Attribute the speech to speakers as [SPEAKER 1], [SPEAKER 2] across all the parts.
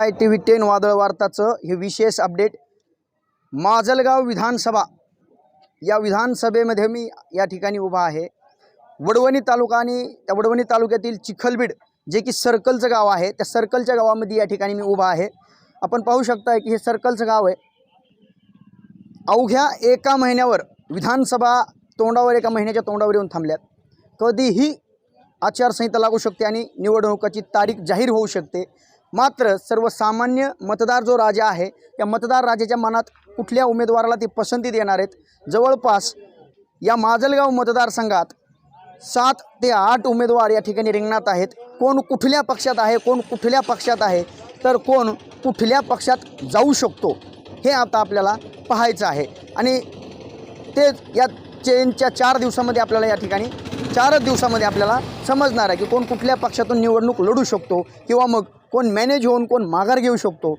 [SPEAKER 1] I T V ten वादळ वार्ताचं हे विशेष अपडेट. माजलगाव विधानसभा. या विधानसभेमध्ये मी या ठिकाणी उभा आहे. वडवणी तालुका आणि त्या वडवणी तालुक्यातील चिखलबीड जे की सर्कलचं गाव आहे त्या सर्कलच्या गावामध्ये या ठिकाणी मी उभा आहे. आपण पाहू शकताय की हे सर्कलचं गाव आहे. अवघ्या एका महिन्यावर विधानसभा तोंडावर एका महिन्याच्या तोंडावर येऊन थांबल्यात. कधीही आचारसंहिता लागू शकते आणि निवडणुकाची तारीख जाहीर होऊ शकते. मात्र सर्वसामान्य मतदार जो राजा आहे या मतदार राजाच्या मनात कुठल्या उमेदवाराला ते पसंती देणार आहेत? जवळपास या माजलगाव मतदारसंघात सात ते आठ उमेदवार या ठिकाणी रिंगणात आहेत. कोण कुठल्या पक्षात आहे कोण कुठल्या पक्षात आहे तर कोण कुठल्या पक्षात जाऊ शकतो हे आता आपल्याला पाहायचं आहे. आणि ते या चेनच्या चार दिवसामध्ये आपल्याला या ठिकाणी चारच दिवसामध्ये आपल्याला समजणार आहे की कोण कुठल्या पक्षातून निवडणूक लढू शकतो किंवा मग कोण मॅनेज होऊन कोण माघार घेऊ शकतो.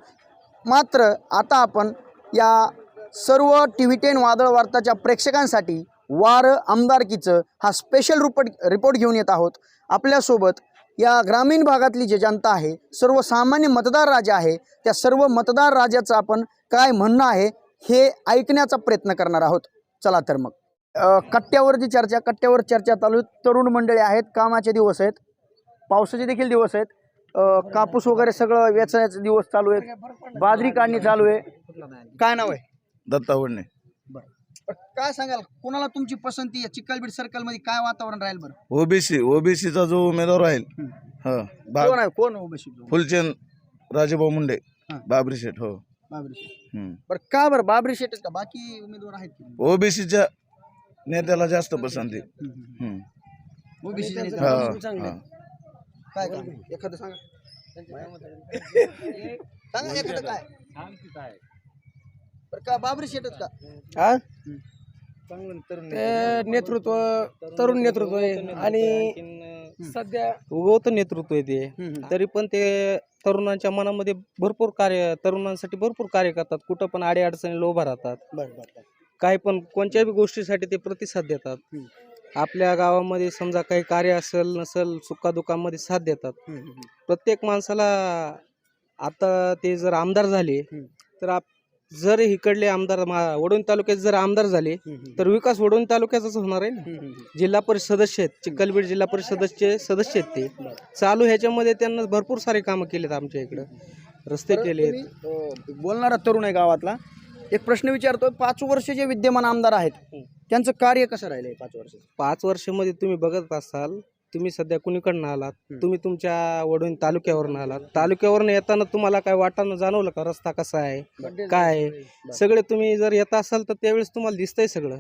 [SPEAKER 1] मात्र आता आपण या सर्व टी व्ही टेन वादळ वार्ताच्या प्रेक्षकांसाठी वार आमदारकीचं हा स्पेशल रिपोर्ट रिपोर्ट घेऊन येत आहोत. आपल्यासोबत या ग्रामीण भागातली जे जनता आहे सर्वसामान्य मतदार राजा आहे त्या सर्व मतदार राजाचं आपण काय म्हणणं आहे हे ऐकण्याचा प्रयत्न करणार आहोत. चला तर मग. कट्ट्यावरची चर्चा कट्ट्यावर चर्चा चालू. तरुण मंडळी आहेत कामाचे दिवस आहेत पावसाचे देखील दिवस आहेत. कापूस वगैरे सगळं वेचायचे दिवस चालू आहेत. बाजरी काढणी चालू आहे. काय नाव आहे?
[SPEAKER 2] दत्ता वडणे.
[SPEAKER 1] काय सांगाल? कोणाला तुमची पसंती आहे? चिखलबीड सर्कलमध्ये काय वातावरण राहील बरं?
[SPEAKER 2] ओबीसी ओबीसीचा जो उमेदवार राहील हा.
[SPEAKER 1] कोण
[SPEAKER 2] बा
[SPEAKER 1] आहे? कोण ओबीसी?
[SPEAKER 2] फुलचंद राजेभाऊ मुंडे
[SPEAKER 1] हा.
[SPEAKER 2] बाबरी शेठ हो.
[SPEAKER 1] बाबरी शेठ. बरं का बरं? बाबरी शेठ का? बाकी उमेदवार आहेत की
[SPEAKER 2] ओबीसीच्या नेत्याला जास्त पसंती. हम्म.
[SPEAKER 1] ओबीसी
[SPEAKER 2] हा, हा.
[SPEAKER 1] काय काम एखादं सांगा. सांगा एखादं काय? बरं का बाबरी का?
[SPEAKER 3] हा ते नेतृत्व. तरुण नेतृत्व आहे. आणि सध्या उगवतं नेतृत्व आहे ते. तरी पण ते तरुणांच्या मनामध्ये भरपूर कार्य तरुणांसाठी भरपूर कार्य करतात. कुठं पण आडी अडचणीला उभा राहतात. काही पण कोणत्याही गोष्टीसाठी ते प्रतिसाद देतात. आपल्या गावामध्ये समजा काही कार्य असेल नसेल सुखादुखामध्ये साथ देतात. प्रत्येक माणसाला आता ते जर आमदार झाले. तर आप जर इकडले आमदार वडोणी तालुक्यात जर आमदार झाले तर विकास वडोणी तालुक्याचाच होणार आहे ना? जिल्हा परिषद सदस्य आहेत चिखलबीड जिल्हा परिषद सदस्य सदस्य आहेत ते. चालू ह्याच्यामध्ये त्यांना भरपूर सारे कामं केलेत आमच्या इकडं. रस्ते
[SPEAKER 1] अ, बोलणारा तरुण आहे गावातला. एक प्रश्न विचारतोय पाच वर्ष जे विद्यमान आमदार आहेत. त्यांचं कार्य कसं राहिलंय पाच वर्ष
[SPEAKER 3] पाच वर्षामध्ये तुम्ही बघत असाल तुम्ही सध्या कुणीकडनं आलात? तुम्ही तुमच्या वडून तालुक्यावरनं आलात. तालुक्यावरनं येताना तुम्हाला काय वाटानं जाणवलं का? रस्ता कसा आहे? काय? सगळे. तुम्ही जर येत असाल तर त्यावेळेस तुम्हाला दिसतंय सगळं.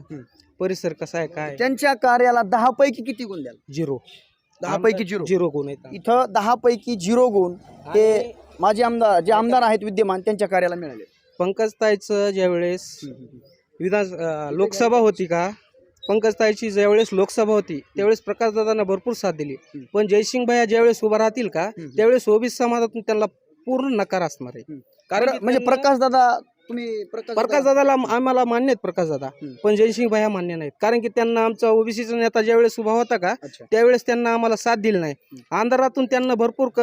[SPEAKER 3] परिसर कसा आहे काय
[SPEAKER 1] त्यांच्या कार्याला दहा पैकी किती गुण द्याल?
[SPEAKER 3] झिरो.
[SPEAKER 1] दहा पैकी झिरो.
[SPEAKER 3] झिरो गुण आहेत.
[SPEAKER 1] इथं दहा पैकी झिरो गुण हे माझे आमदार जे आमदार आहेत विद्यमान त्यांच्या कार्याला मिळाले.
[SPEAKER 3] पंकज ताईचं ज्यावेळेस विधान लोकसभा होती का? पंकज ताईची ज्यावेळेस लोकसभा होती त्यावेळेस प्रकाश दादांना भरपूर साथ दिली. पण जयसिंग भैया ज्यावेळेस उभा राहतील का? त्यावेळेस ओबीसी समाजातून त्यांना पूर्ण नकार असणार आहे. कारण
[SPEAKER 1] म्हणजे
[SPEAKER 3] त्यांना-
[SPEAKER 1] प्रकाश दादा तुम्ही प्रकाश
[SPEAKER 3] प्रकाश दादाला आम्हाला मान्य आहेत प्रकाश दादा.
[SPEAKER 1] हम्म.
[SPEAKER 3] पण जयसिंग भैया मान्य नाहीत. कारण की त्यांना आमचा ओबीसीचा नेता ज्यावेळेस उभा होता का
[SPEAKER 1] अच्छा.
[SPEAKER 3] त्यावेळेस त्यांना आम्हाला साथ दिली नाही. आंध्रातून त्यांना भरपूर क-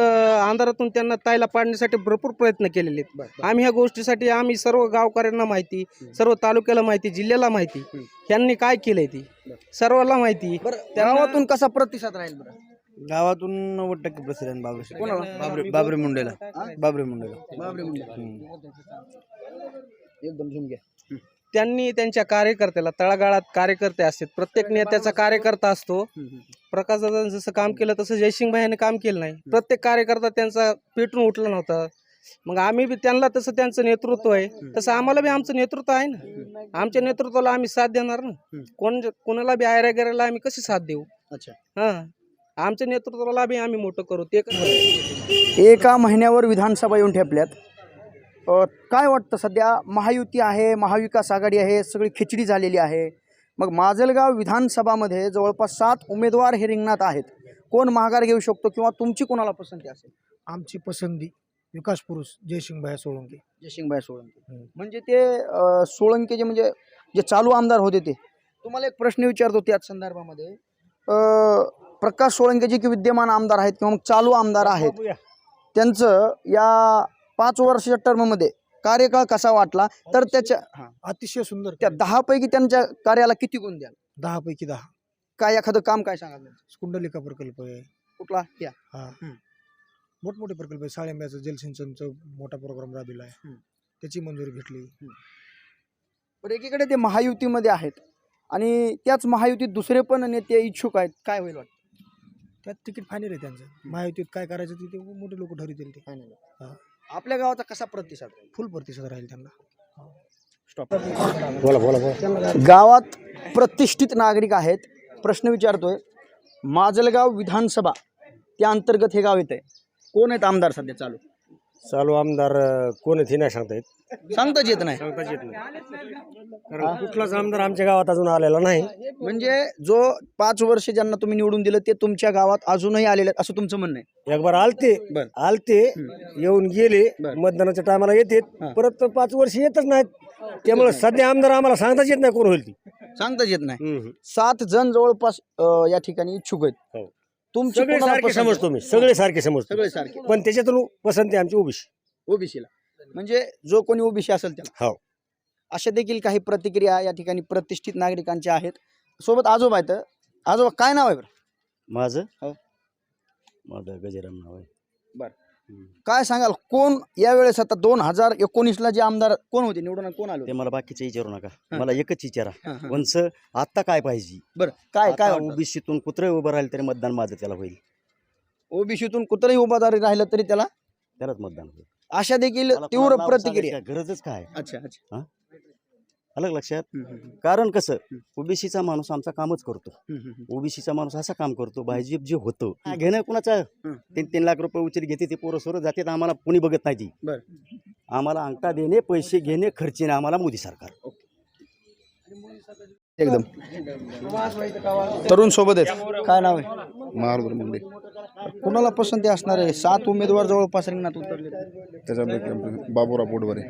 [SPEAKER 3] आंध्रातून त्यांना ताईला पाडण्यासाठी भरपूर प्रयत्न केलेले आहेत.
[SPEAKER 1] बरं, बरं.
[SPEAKER 3] आम्ही ह्या गोष्टीसाठी आम्ही सर्व गावकऱ्यांना माहिती सर्व तालुक्याला माहिती जिल्ह्याला माहिती ह्यांनी काय केलंय ती. सर्वांना माहिती.
[SPEAKER 1] बरं
[SPEAKER 3] त्यांना-
[SPEAKER 1] गावातून कसा प्रतिसाद राहील बरं?
[SPEAKER 4] गावातून नव्वद टक्के प्रेसिडेंट बाबरे
[SPEAKER 1] कोणाला?
[SPEAKER 4] बाबरे बाबरे मुंडेला. बाबरे मुंडेला.
[SPEAKER 1] बाबरी मुंडे. एकदम झुम घ्या
[SPEAKER 3] त्यांनी त्यांच्या कार्यकर्त्याला तळागाळात कार्यकर्ते असतात. प्रत्येक नेत्याचा कार्यकर्ता असतो. प्रकाश दादांनी जसं काम केलं तसं जयसिंग भाईने काम केलं नाही. प्रत्येक कार्यकर्ता त्यांचा पेटून उठला नव्हता. मग आम्ही बी त्यांना तसं त्यांचं नेतृत्व आहे. तसं आम्हाला बी आमचं नेतृत्व आहे ना. आमच्या नेतृत्वाला आम्ही साथ देणार ना. कोण कोणाला बी आयऱ्या गिरायला आम्ही कशी साथ देऊ?
[SPEAKER 1] अच्छा.
[SPEAKER 3] हा. आमच्या नेतृत्वाला बी आम्ही मोठं करू. ते
[SPEAKER 1] एका महिन्यावर विधानसभा येऊन ठेपल्यात. काय वाटतं सध्या? महायुती आहे महाविकास आघाडी आहे सगळी खिचडी झालेली आहे. मग माजलगाव विधानसभामध्ये जवळपास सात उमेदवार हे रिंगणात आहेत. कोण माघार घेऊ शकतो किंवा तुमची कोणाला पसंती असेल?
[SPEAKER 5] आमची पसंती विकास पुरुष जयसिंगभाई सोळंके.
[SPEAKER 1] जयसिंगभाई सोळंके. म्हणजे ते अ, सोळंकेचे म्हणजे जे चालू आमदार होते ते. तुम्हाला एक प्रश्न विचारतो त्याच संदर्भामध्ये. प्रकाश सोळंके जे की विद्यमान आमदार आहेत किंवा मग चालू आमदार आहेत. त्यांचं या पाच वर्षाच्या टर्ममध्ये कार्यकाळ कसा वाटला? तर त्याच्या
[SPEAKER 5] अतिशय सुंदर
[SPEAKER 1] त्या दहापैकी त्यांच्या कार्याला किती गुण द्याल?
[SPEAKER 5] दहा पैकी दहा.
[SPEAKER 1] काय एखादं काम काय सांगाल
[SPEAKER 5] कुंडलिका प्रकल्प आहे.
[SPEAKER 1] कुठला? या.
[SPEAKER 5] हा. मोठमोठे प्रकल्प आहे. साळेंब्याचं जलसिंचनचं मोठा प्रोग्राम राबविला आहे. त्याची मंजुरी भेटली.
[SPEAKER 1] पण एकीकडे ते महायुतीमध्ये आहेत. आणि त्याच महायुतीत दुसरे पण नेते इच्छुक आहेत. काय होईल वाटतं?
[SPEAKER 5] त्यात तिकीट फायनल आहे त्यांचं. महायुतीत काय करायचं ते- ते मोठे लोक ठरवतील ते. हा.
[SPEAKER 1] आपल्या गावाचा कसा प्रतिसाद राहील?
[SPEAKER 5] फुल प्रतिसाद राहील त्यांना?
[SPEAKER 1] गावात प्रतिष्ठित नागरिक आहेत. प्रश्न विचारतोय माजलगाव विधानसभा त्या अंतर्गत हे गाव येत आहे कोण आहेत आमदार सध्या चालू?
[SPEAKER 6] चालू आमदार अ, कोण आहेत हे नाही सांगता येत.
[SPEAKER 1] सांगताच येत नाही.
[SPEAKER 6] सांगताच येत नाही. कारण कुठलाच आमदार आमच्या गावात अजून आलेला नाही.
[SPEAKER 1] म्हणजे जो पाच वर्ष ज्यांना तुम्ही निवडून दिलं ते तुमच्या गावात अजूनही आलेले आहेत असं तुमचं म्हणणं आहे.
[SPEAKER 6] एक बार आलते.
[SPEAKER 1] बर.
[SPEAKER 6] आलते येऊन गेले. मतदानाच्या टायमाला येतात.
[SPEAKER 1] हा.
[SPEAKER 6] परत पाच वर्ष येतच नाहीत. त्यामुळे सध्या आमदार आम्हाला सांगताच येत नाही कोण होईल ती.
[SPEAKER 1] सांगताच येत नाही. सात जण जवळपास अं, या ठिकाणी इच्छुक आहेत.
[SPEAKER 6] हो.
[SPEAKER 1] तुमची
[SPEAKER 6] सगळे
[SPEAKER 1] कोणाला
[SPEAKER 6] सारखे
[SPEAKER 1] पसंत? आहे?
[SPEAKER 6] समजतो मी सगळे सारखे समजतो.
[SPEAKER 1] सगळे सारखे.
[SPEAKER 6] पण त्याच्यातून पसंती आमची ओबीसी.
[SPEAKER 1] ओबीसीला. म्हणजे जो कोणी ओबीसी असेल त्याला.
[SPEAKER 6] हो.
[SPEAKER 1] अशा देखील काही प्रतिक्रिया या ठिकाणी प्रतिष्ठित नागरिकांच्या आहेत. सोबत आजोबा आहेत. आजोबा काय नाव आहे बरं?
[SPEAKER 7] माझं?
[SPEAKER 1] हो.
[SPEAKER 7] माझं गजेराम नाव आहे.
[SPEAKER 1] काय सांगाल? कोण यावेळेस आता दोन हजार एकोणीसला जे आमदार कोण होते? निवडून कोण आले
[SPEAKER 7] ते
[SPEAKER 1] होते?
[SPEAKER 7] मला बाकीचे विचारू नका. मला एकच विचारा.
[SPEAKER 1] हा, हा.
[SPEAKER 7] वंच आता काय पाहिजे?
[SPEAKER 1] बरं काय काय
[SPEAKER 7] ओबीसीतून कुत्रे उभं राहिले तरी मतदान माझं त्याला होईल.
[SPEAKER 1] ओबीसीतून कुठलंही उभादारी राहिलं तरी त्याला
[SPEAKER 7] त्यालाच मतदान होईल.
[SPEAKER 1] अशा देखील तीव्र
[SPEAKER 7] कोणाला
[SPEAKER 1] प्रतिक्रिया.
[SPEAKER 7] सांगायची गरजच काय?
[SPEAKER 1] अच्छा अच्छा.
[SPEAKER 7] अलग लक्षात. कारण कसं? ओबीसीचा माणूस आमचा कामच करतो. ओबीसीचा माणूस असं काम करतो भाजप जे होतं हा, घेणं कुणाचं. तीन तीन लाख रुपये उचल घेते ते पोरं सोरं जाते तर आम्हाला कोणी बघत नाही ती.
[SPEAKER 1] बरं.
[SPEAKER 7] आम्हाला अंगठा देणे पैसे घेणे खर्चीने आम्हाला मोदी सरकार.
[SPEAKER 1] एकदम. तरुण सोबत आहेत. काय नाव आहे?
[SPEAKER 2] महारुद्र मुंडे.
[SPEAKER 1] कुणाला पसंती असणार आहे? सात उमेदवार जवळपास रिंगणात उतरले
[SPEAKER 2] त्याच्यापैकी बाबुराव पोटभरे.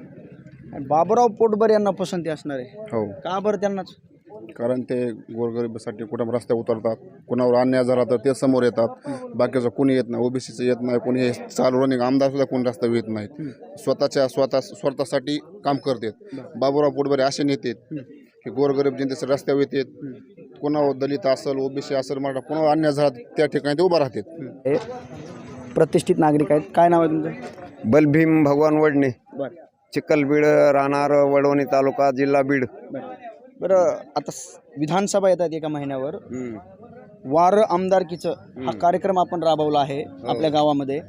[SPEAKER 1] आणि बाबुराव पोटभर यांना पसंती असणार आहे.
[SPEAKER 2] हो.
[SPEAKER 1] का बरं त्यांनाच?
[SPEAKER 2] कारण ते गोरगरिबासाठी कुठं रस्त्यावर उतरतात कुणावर अन्याय झाला तर ते समोर येतात. बाकीचं कोणी येत नाही ओबीसीचं येत नाही कोणी हे चालू रनिंग आमदार सुद्धा कोणी रस्त्यावर येत नाहीत. स्वतःच्या स्वतः स्वतःसाठी काम करतात. बाबुराव पोटभरे असे नेते आहेत की गोरगरीब जनतेचे रस्त्यावर येतात. कोणावर दलित असेल ओबीसी असेल मराठा कोणावर अन्याय झाला त्या ठिकाणी ते उभं राहतात.
[SPEAKER 1] हे प्रतिष्ठित नागरिक आहेत. काय नाव आहे तुमचं?
[SPEAKER 8] बलभीम भगवान वडणे.
[SPEAKER 1] बरं.
[SPEAKER 8] चिखलबीड राहणार वडवणी तालुका जिल्हा बीड.
[SPEAKER 1] बरं आता स- विधानसभा येतात एका महिन्यावर. वार आमदारकीचं हा कार्यक्रम आपण राबवला आहे आपल्या गावामध्ये.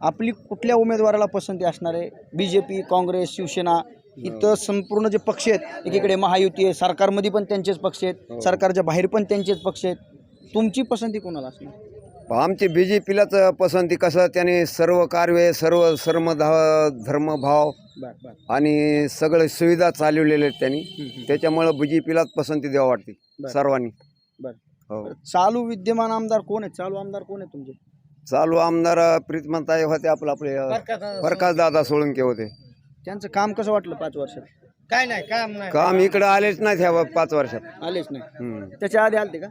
[SPEAKER 1] आपली कुठल्या उमेदवाराला पसंती असणार आहे? B J P Congress Shiv Sena इथं संपूर्ण जे पक्ष आहेत एकीकडे महायुती आहे सरकारमध्ये पण त्यांचेच पक्ष आहेत सरकारच्या बाहेर पण त्यांचेच पक्ष आहेत. तुमची पसंती कोणाला असणार?
[SPEAKER 8] आमची बी जे पीलाच पसंती कसं त्यांनी सर्व कार्य सर्व सर्व धर्मभाव आणि सगळे सुविधा चालवलेल्या आहेत त्यांनी. त्याच्यामुळं बी जे पीलाच पसंती द्यावं वाटते. सर्वांनी.
[SPEAKER 1] बरं.
[SPEAKER 8] हो.
[SPEAKER 1] चालू विद्यमान आमदार कोण आहेत? चालू आमदार कोण आहे तुमचे?
[SPEAKER 8] चालू आमदार प्रीतमताई होते आपलं आपले प्रकाश दादा सोळंके होते.
[SPEAKER 1] त्यांचं काम कसं वाटलं पाच वर्षात?
[SPEAKER 3] काय नाही काम नाही.
[SPEAKER 8] काम इकडे आलेच नाहीत ह्या पाच वर्षात.
[SPEAKER 1] आलेच नाही. त्याच्या आधी आलते का?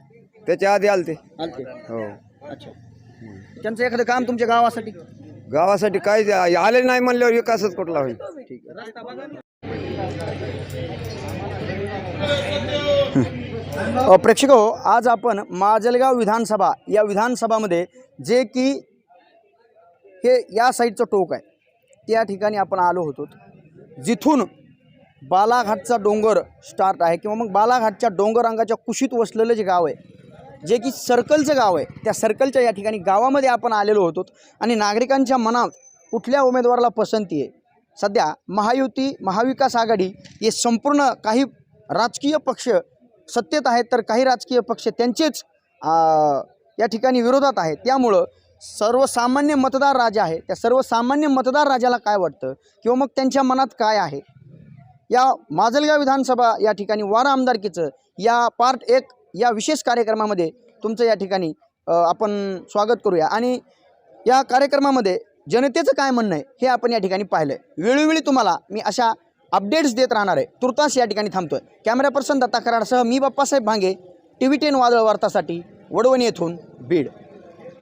[SPEAKER 8] त्याच्या आधी आलते.
[SPEAKER 1] आलते.
[SPEAKER 8] हो.
[SPEAKER 1] अच्छा. त्यांचं एखादं काम तुमच्या गावासाठी?
[SPEAKER 8] गावासाठी काय आले नाही म्हणल्यावर विकासच कुठला होईल?
[SPEAKER 1] ठीक आहे. प्रेक्षक हो आज आपण माजलगाव विधानसभा या विधानसभामध्ये जे की हे या साईडचं टोक आहे त्या ठिकाणी आपण आलो होतो. जिथून बालाघाटचा डोंगर स्टार्ट आहे किंवा मग बालाघाटच्या डोंगर अंगाच्या कुशीत वसलेलं जे गाव आहे जे की सर्कलचं गाव आहे. त्या सर्कलच्या या ठिकाणी गावामध्ये आपण आलेलो होतो आणि नागरिकांच्या मनात कुठल्या उमेदवाराला पसंती आहे? सध्या महायुती महाविकास आघाडी हे संपूर्ण काही राजकीय पक्ष सत्तेत आहेत तर काही राजकीय पक्ष त्यांचेच या ठिकाणी विरोधात आहेत. त्यामुळं सर्वसामान्य मतदार राजा आहे. त्या सर्वसामान्य मतदार राजाला काय वाटतं? किंवा मग त्यांच्या मनात काय आहे? या माजलगाव विधानसभा या ठिकाणी वारा आमदारकीचं या पार्ट एक या विशेष कार्यक्रमामध्ये तुमचं या ठिकाणी आपण स्वागत करूया. आणि या कार्यक्रमामध्ये जनतेचं काय म्हणणं आहे हे आपण या ठिकाणी पाहिलं आहे वेळोवेळी तुम्हाला मी अशा अपडेट्स देत राहणार आहे. तुर्तास या ठिकाणी थांबतो आहे कॅमेरा पर्सन दत्ता कराडसह मी Bappasaheb Bhange T V ten वादळ वार्तासाठी वडवणी येथून बीड.